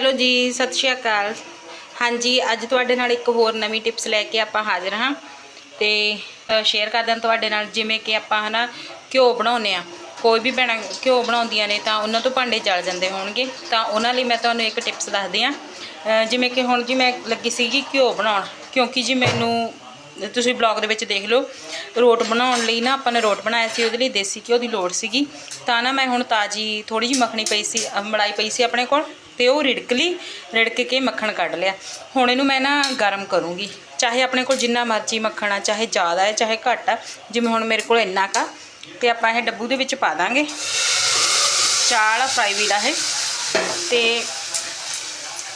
Hello ਜੀ, ਸਤਿ ਸ਼੍ਰੀ ਅਕਾਲ। ਹਾਂਜੀ, ਅੱਜ ਤੁਹਾਡੇ ਨਾਲ ਇੱਕ ਹੋਰ ਨਵੀਂ ਟਿਪਸ ਲੈ ਕੇ ਆਪਾਂ ਹਾਜ਼ਰ ਹਾਂ ਤੇ ਸ਼ੇਅਰ ਕਰਦੇ ਤੁਹਾਡੇ ਨਾਲ, ਜਿਵੇਂ ਕਿ ਆਪਾਂ ਹਨਾ ਘਿਓ ਬਣਾਉਨੇ ਆ ਕੋਈ ਵੀ ਭੈਣਾਂ ਘਿਓ ਬਣਾਉਂਦੀਆਂ ਨੇ ਤਾਂ ਉਹਨਾਂ ਤੋਂ ਭਾਂਡੇ ਜਲ ਜਾਂਦੇ ਹੋਣਗੇ। ਤਾਂ ਉਹਨਾਂ ਲਈ ਮੈਂ ਤੁਹਾਨੂੰ ਇੱਕ ਟਿਪਸ ਦੱਸਦੀ ਆ ਜਿਵੇਂ ਕਿ ਹੁਣ ਜੀ ਮੈਂ ਲੱਗੀ ਸੀਗੀ ਘਿਓ ਬਣਾਉਣ, ਕਿਉਂਕਿ ਜੀ ਮੈਨੂੰ, ਤੁਸੀਂ ਬਲੌਗ ਦੇ ਵਿੱਚ ਦੇਖ ਲਓ, ਰੋਟ ਬਣਾਉਣ ਲਈ ਨਾ ਆਪਾਂ ਨੇ ਰੋਟ ਬਣਾਇਆ ਸੀ, ਉਹਦੇ ਲਈ ਦੇਸੀ ਘਿਓ ਦੀ ਲੋੜ ਸੀਗੀ। ਤਾਂ ਨਾ ਮੈਂ ਹੁਣ ਤਾਜੀ ਥੋੜੀ ਜਿਹੀ ਮੱਖਣੀ ਪਈ ਸੀ ਮਲਾਈ ਪਈ ਸੀ ਆਪਣੇ ਕੋਲ। ਤੇ ਉਹ ਰਿੜਕ ਲਈ, ਰਿੜਕ ਕੇ ਮੱਖਣ ਕੱਢ ਲਿਆ। ਹੁਣ ਇਹਨੂੰ ਮੈਂ ਨਾ ਗਰਮ ਕਰੂੰਗੀ। ਚਾਹੇ ਆਪਣੇ ਕੋਲ ਜਿੰਨਾ ਮਰਜ਼ੀ ਮੱਖਣ ਆ, ਚਾਹੇ ਜ਼ਿਆਦਾ ਹੈ ਚਾਹੇ ਘੱਟ ਆ, ਜਿਵੇਂ ਹੁਣ ਮੇਰੇ ਕੋਲ ਇੰਨਾ ਕਾ ਤੇ ਆਪਾਂ ਇਹ ਡੱਬੂ ਦੇ ਵਿੱਚ ਪਾ ਦਾਂਗੇ। ਚਾਲ ਫਰਾਈ ਵੀਲ ਆ ਇਹ। ਤੇ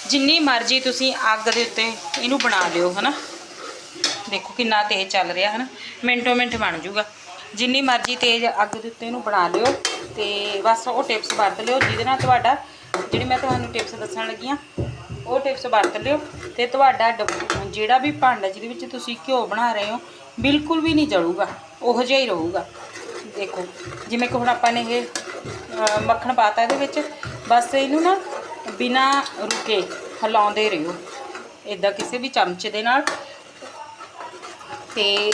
ਜਿੰਨੀ ਮਰਜ਼ੀ ਤੁਸੀਂ ਅੱਗ ਦੇ ਉੱਤੇ ਇਹਨੂੰ ਬਣਾ ਲਿਓ, ਹਨਾ? ਦੇਖੋ ਕਿੰਨਾ ਤੇਜ਼ ਚੱਲ ਰਿਹਾ ਹੈ ਨਾ ਮਿੰਟੋ ਮਿੰਟ ਬਣ ਜਾਊਗਾ ਜਿੰਨੀ ਮਰਜ਼ੀ ਤੇਜ਼ ਅੱਗ ਦੇ ਉੱਤੇ ਇਹਨੂੰ ਬਣਾ ਲਿਓ, ਤੇ ਬਸ ਉਹ ਟਿਪਸ ਵਰਤ ਲਿਓ, ਜਿਹਦੇ ਨਾਲ ਤੁਹਾਡਾ ਜਿਹੜੀ ਮੈਂ ਤੁਹਾਨੂੰ ਟਿਪਸ ਦੱਸਣ ਲੱਗੀ ਆ ਉਹ ਟਿਪਸ ਵਰਤ ਲਿਓ ਤੇ ਤੁਹਾਡਾ ਡੱਬ- ਜਿਹੜਾ ਵੀ ਭਾਂਡਾ ਜਿਹਦੇ ਵਿੱਚ ਤੁਸੀਂ ਘਿਓ ਬਣਾ ਰਹੇ ਹੋ, ਬਿਲਕੁਲ ਵੀ ਨਹੀਂ ਜਲੂਗਾ, ਉਹੋ ਜਿਹਾ ਹੀ ਰਹੂਗਾ। ਦੇਖੋ, ਜਿਵੇਂ ਕਿ ਹੁਣ ਆਪਾਂ ਨੇ ਇਹ ਮੱਖਣ ਪਾਤਾ ਇਹਦੇ ਵਿੱਚ, ਬਸ ਇਹਨੂੰ ਨਾ ਬਿਨਾ ਰੁਕੇ ਹਿਲਾਉਂਦੇ ਰਹੋ ਇਦਾਂ ਕਿਸੇ ਵੀ ਚਮਚੇ ਦੇ ਨਾਲ। ਤੇ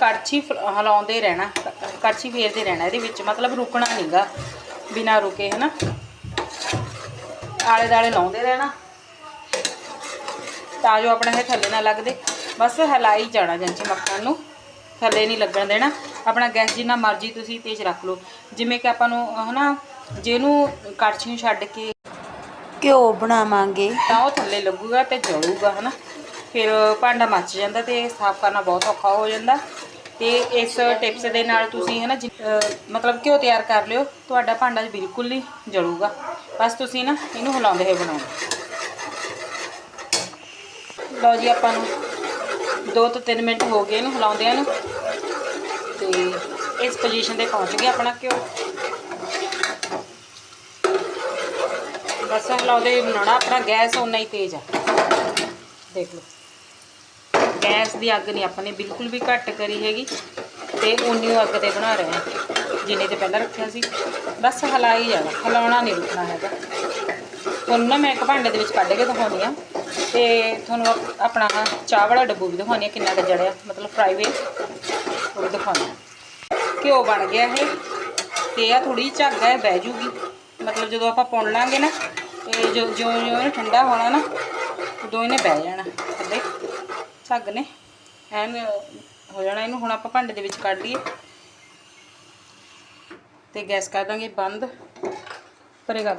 ਕੜਛੀ ਫ- ਹਿਲਾਉਂਦੇ ਰਹਿਣਾ ਕ- ਕੜਛੀ ਫੇਰਦੇ ਰਹਿਣਾ ਇਹਦੇ ਵਿੱਚ, ਮਤਲਬ ਰੁਕਣਾ ਨਹੀਂਗਾ ਬਿਨਾ ਰੁਕੇ ਹੈ ਨਾ ਆਲੇ ਦਾਲੇ ਲਾਉਂਦੇ ਰਹਿਣਾ। ਤਾਂ ਜੋ ਆਪਣਾ ਇਹ ਥੱਲੇ ਨਾ ਲੱਗਦੇ। ਬਸ ਹਿਲਾਈ ਜਾਣਾ ਜਾਂਚੀ ਮੱਖਣ ਨੂੰ। ਥੱਲੇ ਨਹੀਂ ਲੱਗਣ ਦੇਣਾ। ਆਪਣਾ ਗੈਸ ਜਿੰਨਾ ਮਰਜ਼ੀ ਤੁਸੀਂ ਤੇਜ਼ ਰੱਖ ਲਓ। ਜਿਵੇਂ ਕਿ ਆਪਾਂ ਨੂੰ, ਹਨਾ ਜਿਹਨੂੰ ਕੜਛੀ ਨੂੰ ਛੱਡ ਕੇ ਘਿਓ ਬਣਾਵਾਂਗੇ, ਤਾਂ ਉਹ ਥੱਲੇ ਲੱਗੂਗਾ ਤੇ ਜਲੂਗਾ, ਹਨਾ। ਫਿਰ ਭਾਂਡਾ ਮੱਚ ਜਾਂਦਾ ਤੇ ਸਾਫ਼ ਕਰਨਾ ਬਹੁਤ ਔਖਾ ਹੋ ਜਾਂਦਾ। ਤੇ ਇਸ ਟਿਪਸ ਦੇ ਨਾਲ ਤੁਸੀਂ, ਹਨਾ, ਜਿ- ਅਹ ਮਤਲਬ ਘਿਓ ਤਿਆਰ ਕਰ ਲਿਓ। ਤੁਹਾਡਾ ਭਾਂਡਾ ਬਿਲਕੁਲ ਨਹੀਂ ਜਲੂਗਾ। ਬਸ ਤੁਸੀਂ ਨਾ ਇਹਨੂੰ ਹਿਲਾਉਂਦੇ ਹੋਏ ਬਣਾਉਣਾ ਲਓ ਜੀ ਆਪਾਂ ਨੂੰ 2 ਤੋਂ 3 ਮਿੰਟ ਹੋ ਗਏ ਇਹਨੂੰ ਹਿਲਾਉਂਦਿਆਂ ਨੂੰ। ਤੇ ਇਸ ਪੋਜੀਸ਼ਨ ਤੇ ਪਹੁੰਚ ਗਿਆ ਆਪਣਾ ਘਿਓ। ਬਸ ਹਿਲਾਉਂਦੇ ਹੀ ਬਣਾਉਣਾ, ਆਪਣਾ ਗੈਸ ਉਨਾ ਹੀ ਤੇਜ਼ ਆ। ਦੇਖ ਲਓ। ਗੈਸ ਦੀ ਅੱਗ ਨਹੀਂ, ਆਪਾਂ ਨੇ ਬਿਲਕੁਲ ਵੀ ਘੱਟ ਕਰੀ ਹੈਗੀ ਤੇ ਉਨੀ ਅੱਗ ਤੇ ਬਣਾ ਰਹੇ ਹਾਂ ਜਿੰਨੇ ਤੇ ਪਹਿਲਾਂ ਰੱਖਿਆ ਸੀ। ਬਸ ਹਿਲਾਈ ਜਾਣਾ, ਹਿਲਾਉਣਾ ਨਹੀਂ ਰੁਕਣਾ ਹੈਗਾ। ਤੁਹਾਨੂੰ ਨਾ ਮੈਂ ਇੱਕ ਭਾਂਡੇ ਦੇ ਵਿੱਚ ਕੱਢ ਕੇ ਦਿਖਾਉਂਦੀ ਆ ਤੇ ਤੁਹਾਨੂੰ ਆਪਣਾ ਚਾਹ ਵਾਲਾ ਡੱਬੂ ਵੀ ਦਿਖਾਉਂਦੀ ਆ ਕਿੰਨਾ ਕੁ ਜੜਿਆ, ਮਤਲਬ ਫਰਾਈ ਵੇ ਉਹ ਵੀ ਘਿਓ ਬਣ ਗਿਆ ਇਹ। ਤੇ ਆ ਥੋੜੀ ਝੱਗ ਹੈ, ਬਹਿ ਜੂਗੀ। ਮਤਲਬ ਜਦੋਂ ਆਪਾਂ ਪੁਣ ਲਾਂਗੇ ਨਾ, ਤੇ ਜੋ, ਜਿਉਂ ਜਿਉਂ ਇਹ ਠੰਡਾ ਹੋਣਾ ਨਾ, ਉਦੋਂ ਇਹਨੇ ਬਹਿ ਜਾਣਾ ਥੱਲੇ। ਝੱਗ ਨੇ। ਐਨ ਹੋ ਜਾਣਾ ਇਹਨੂੰ, ਹੁਣ ਆਪਾਂ ਭਾਂਡੇ ਦੇ ਵਿੱਚ ਕੱਢ ਲਈਏ। ਤੇ ਗੈਸ ਕਰ ਦਾਂਗੇ ਬੰਦ। ਪਰੇ ਕਰ।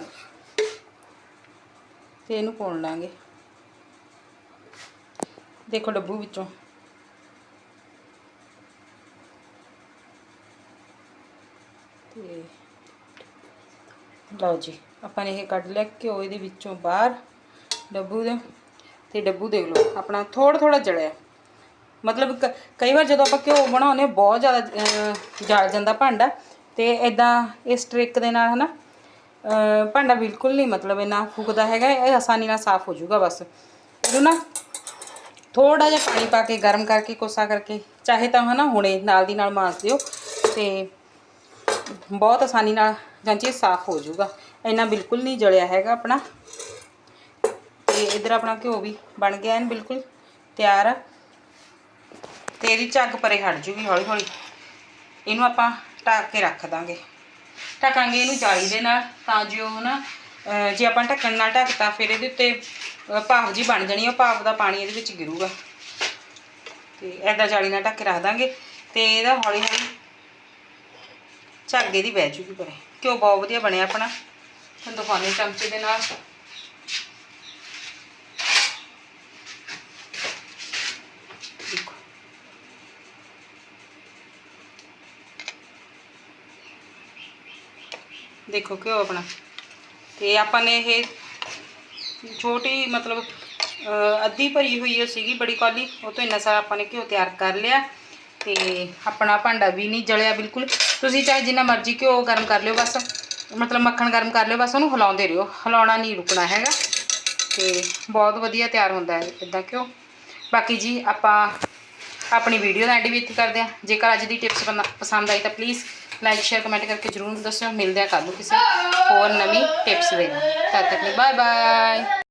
ਤੇ ਇਹਨੂੰ ਪੁਣ ਲਾਂਗੇ। ਦੇਖੋ ਡੱਬੂ ਵਿੱਚੋਂ। ਤੇ ਲਓ ਜੀ ਆਪਾਂ ਨੇ ਇਹ ਕੱਢ ਲਿਆ ਘਿਓ ਇਹਦੇ ਵਿੱਚੋਂ ਬਾਹਰ ਡੱਬੂ ਦੇ। ਤੇ ਡੱਬੂ ਦੇਖ ਲਓ ਆਪਣਾ ਥੋੜਾ ਥੋੜਾ ਜਲਿਆ। ਮਤਲਬ ਕ- ਕਈ ਵਾਰ ਜਦੋਂ ਆਪਾਂ ਘਿਓ ਬਣਾਉਂਦੇ ਹਾਂ, ਬਹੁਤ ਜ਼ਿਆਦਾ ਅਹ, ਜਲ ਜਾਂਦਾ ਭਾਂਡਾ। ਤੇ ਇਦਾਂ ਇਸ ਟ੍ਰਿਕ ਦੇ ਨਾਲ ਹਨਾ ਅਹ, ਭਾਂਡਾ ਬਿਲਕੁਲ ਨਹੀਂ ਮਤਲਬ ਇੰਨਾ ਫੁਕਦਾ ਹੈਗਾ ਇਹ ਆਸਾਨੀ ਨਾਲ ਸਾਫ਼ ਹੋ ਜਾਊਗਾ ਬਸ। ਇਹਨੂੰ ਨਾ ਥੋੜਾ ਜਿਹਾ ਪਾਣੀ ਪਾ ਕੇ ਗਰਮ ਕਰਕੇ ਕੋਸਾ ਕਰਕੇ ਚਾਹੇ ਤਾਂ ਹਨਾ ਹੁਣੇ ਨਾਲ ਦੀ ਨਾਲ ਮਾਸ ਦਿਓ ਤੇ ਬਹੁਤ ਆਸਾਨੀ ਨਾਲ ਜਾਂਚੀ ਸਾਫ਼ ਹੋ ਜਾਊਗਾ। ਇੰਨਾ ਬਿਲਕੁਲ ਨਹੀਂ ਜਲਿਆ ਹੈਗਾ ਆਪਣਾ। ਤੇ ਇਧਰ ਆਪਣਾ ਘਿਓ ਵੀ ਬਣ ਗਿਆ ਐਨ ਬਿਲਕੁਲ ਤਿਆਰ ਆ। ਤੇ ਇਹਦੀ ਝੱਗ ਪਰੇ ਹਟ ਜੂਗੀ ਹੌਲੀ ਹੌਲੀ ਇਹਨੂੰ ਆਪਾਂ ਢੱਕ ਕੇ ਰੱਖ ਦਾਂਗੇ। ਢੱਕਾਂਗੇ ਇਹਨੂੰ ਜਾਲੀ ਦੇ ਨਾਲ, ਤਾਂ ਜੋ ਨਾ ਜੇ ਆਪਾਂ ਢੱਕਣ ਨਾਲ ਢੱਕਤਾ, ਫਿਰ ਇਹਦੇ ਉੱਤੇ, ਅਹ, ਭਾਫ ਜੀ ਬਣ ਜਾਣੀ ਉਹ ਭਾਫ ਦਾ ਪਾਣੀ ਇਹਦੇ ਵਿੱਚ ਗਿਰੂਗਾ। ਤੇ ਐਦਾਂ ਜਾਲੀ ਨਾਲ ਢੱਕ ਕੇ ਰੱਖ ਦਾਂਗੇ, ਤੇ ਇਹਦਾ ਹੌਲੀ ਹੌਲੀ ਝੱਗ ਇਹਦੀ ਬਹਿ ਜੂਗੀ ਪਰੇ। ਘਿਓ ਬਹੁਤ ਵਧੀਆ ਬਣਿਆ ਆਪਣਾ। ਤੁਹਾਨੂੰ ਦਿਖਾਉਂਦੇ ਚਮਚੇ ਦੇ ਨਾਲ। ਦੇਖੋ ਘਿਓ ਆਪਣਾ। ਤੇ ਆਪਾਂ ਨੇ ਇਹ ਛੋਟੀ ਮਤਲਬ ਅੱਧੀ ਭਰੀ ਹੋਈ ਓ ਸੀਗੀ ਬੜੀ ਕੌਲੀ, ਉਹ ਤੋਂ ਇੰਨਾ ਸਾਰਾ ਆਪਾਂ ਨੇ ਘਿਓ ਤਿਆਰ ਕਰ ਲਿਆ। ਤੇ ਆਪਣਾ ਭਾਂਡਾ ਵੀ ਨਹੀਂ ਜਲਿਆ ਬਿਲਕੁਲ। ਤੁਸੀਂ ਚਾਹੇ ਜਿੰਨਾ ਮਰਜ਼ੀ ਘਿਓ ਗਰਮ ਕਰ ਲਿਓ, ਬਸ ਮਤਲਬ ਮੱਖਣ ਗਰਮ ਕਰ ਲਿਓ, ਬਸ ਉਹਨੂੰ ਹਿਲਾਉਂਦੇ ਰਹੋ। ਹਿਲਾਉਣਾ ਨਹੀਂ ਰੁਕਣਾ ਹੈਗਾ। ਤੇ ਬਹੁਤ ਵਧੀਆ ਤਿਆਰ ਹੁੰਦਾ ਹੈ ਇਦਾਂ ਘਿਓ। ਬਾਕੀ ਜੀ ਆਪਾਂ ਆਪਣੀ ਵੀਡੀਓ ਦਾ ਐਂਡ ਵੀ ਇੱਥੇ ਕਰਦੇ ਹਾਂ। ਜੇਕਰ ਅੱਜ ਦੀ ਟਿਪਸ ਪਸੰਦ ਆਈ ਤਾਂ ਪਲੀਜ਼ ਲਾਈਕ ਸ਼ੇਅਰ ਕਮੈਂਟ ਕਰਕੇ ਜਰੂਰ ਦੱਸਿਓ। ਮਿਲਦੇ ਆ ਕੱਲ੍ਹ ਨੂੰ ਕਿਸੇ ਹੋਰ ਨਵੀਂ ਟਿਪਸ ਦੇ ਨਾਲ। ਤਦ ਤੱਕ ਲਈ ਬਾਏ ਬਾਏ